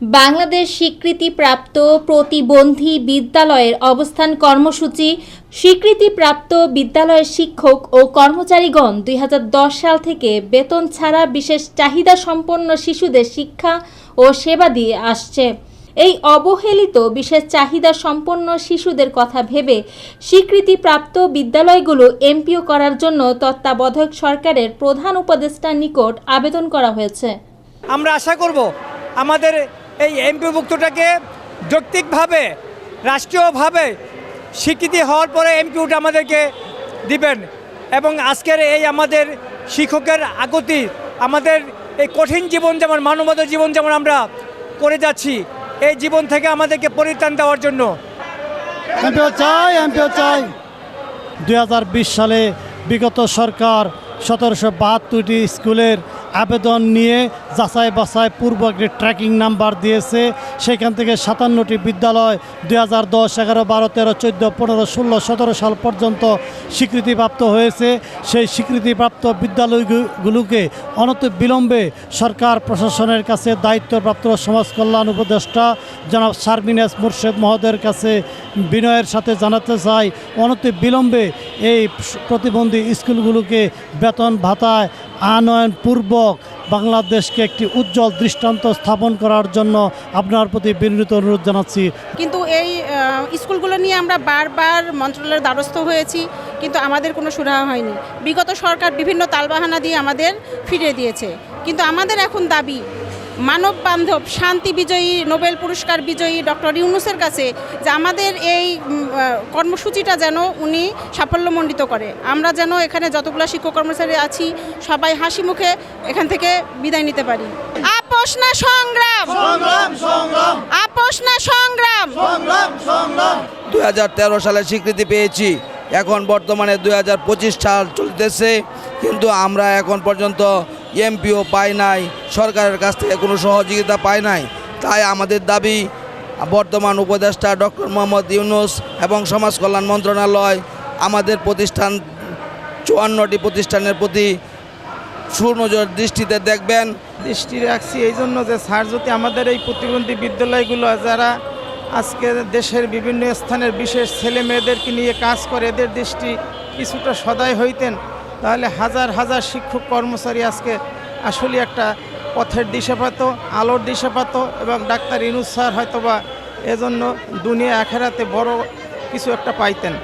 বাংলাদেশ স্বীকৃতিপ্রাপ্ত প্রতিবন্ধী বিদ্যালয়ের অবস্থান কর্মসূচি, স্বীকৃতিপ্রাপ্ত বিদ্যালয়ের শিক্ষক ও কর্মচারীগণ দুই হাজার দশ সাল থেকে বেতন ছাড়া বিশেষ চাহিদা সম্পন্ন শিশুদের শিক্ষা ও সেবা দিয়ে আসছে। এই অবহেলিত বিশেষ চাহিদা সম্পন্ন শিশুদের কথা ভেবে স্বীকৃতিপ্রাপ্ত বিদ্যালয়গুলো এমপিও করার জন্য তত্ত্বাবধায়ক সরকারের প্রধান উপদেষ্টার নিকট আবেদন করা হয়েছে। আমরা আশা করব আমাদের এই এমপিভুক্তটাকে যৌক্তিকভাবে, রাষ্ট্রীয়ভাবে স্বীকৃতি হওয়ার পরে এমপিউটা আমাদেরকে দিবেন। এবং আজকের এই আমাদের শিক্ষকের আগতি আমাদের এই কঠিন জীবন যেমন মানবতা জীবন যেমন আমরা করে যাচ্ছি, এই জীবন থেকে আমাদেরকে পরিত্রাণ দেওয়ার জন্য। এমপিও চাই এমপিও চাই। দু হাজার বিশ সালে বিগত সরকার সতেরোশো বাহাত্তরটি স্কুলের আবেদন নিয়ে যাচাই বাছাই পূর্ব একটি ট্র্যাকিং নাম্বার দিয়েছে। সেখান থেকে সাতান্নটি বিদ্যালয় দুই হাজার দশ, এগারো, বারো, তেরো, চোদ্দ, পনেরো, ষোলো, সতেরো সাল পর্যন্ত স্বীকৃতিপ্রাপ্ত হয়েছে। সেই স্বীকৃতিপ্রাপ্ত বিদ্যালয়গুলোকে অনত বিলম্বে সরকার প্রশাসনের কাছে দায়িত্বপ্রাপ্ত সমাজ কল্যাণ উপদেষ্টা জনাব শারমিনাস মুর্শেদ মহোদয়ের কাছে বিনয়ের সাথে জানাতে চাই, অনত বিলম্বে এই প্রতিবন্ধী স্কুলগুলোকে বেতন ভাতায় আনয়নপূর্বক বাংলাদেশকে একটি উজ্জ্বল দৃষ্টান্ত স্থাপন করার জন্য আপনার প্রতি বিনীত অনুরোধ জানাচ্ছি। কিন্তু এই স্কুলগুলো নিয়ে আমরা বারবার মন্ত্রণালয়ের দ্বারস্থ হয়েছি, কিন্তু আমাদের কোনো সুরাহা হয়নি। বিগত সরকার বিভিন্ন তালবাহানা দিয়ে আমাদের ফিরিয়ে দিয়েছে। কিন্তু আমাদের এখন দাবি মানব বান্ধব শান্তি বিজয়ী নোবেল পুরস্কার বিজয়ী ডক্টর ইউনুসের কাছে যে আমাদের এই কর্মসূচিটা যেন উনি সাফল্যমণ্ডিত করে। আমরা যেন এখানে যতগুলো শিক্ষক কর্মচারী আছি সবাই হাসি মুখে এখান থেকে বিদায় নিতে পারি। আপোষ না সংগ্রাম! আপোষ না সংগ্রাম! দু হাজার তেরো সালে স্বীকৃতি পেয়েছি। এখন বর্তমানে দুই হাজার পঁচিশ সাল চলতেছে। কিন্তু আমরা এখন পর্যন্ত এমপিও পায় নাই, সরকারের কাছ থেকে কোনো সহযোগিতা পায় নাই। তাই আমাদের দাবি, বর্তমান উপদেষ্টা ডক্টর মোহাম্মদ ইউনুস এবং সমাজ কল্যাণ মন্ত্রণালয় আমাদের প্রতিষ্ঠান, চুয়ান্নটি প্রতিষ্ঠানের প্রতি সুনজর দৃষ্টিতে দেখবেন। দৃষ্টি রাখছি এই জন্য যে স্যার, যদি আমাদের এই প্রতিবন্ধী বিদ্যালয়গুলো যারা আজকে দেশের বিভিন্ন স্থানের বিশেষ ছেলে মেয়েদেরকে নিয়ে কাজ করে, এদের দৃষ্টি কিছুটা সদায় হইতেন। তাহলে হাজার হাজার শিক্ষক কর্মচারী আজকে আসলে একটা পথের দিশা পাত, আলোর দিশা পাত এবং ডাক্তার ইনুস স্যার হয়তোবা এজন্য দুনিয়া আখেরাতে বড় কিছু একটা পাইতেন।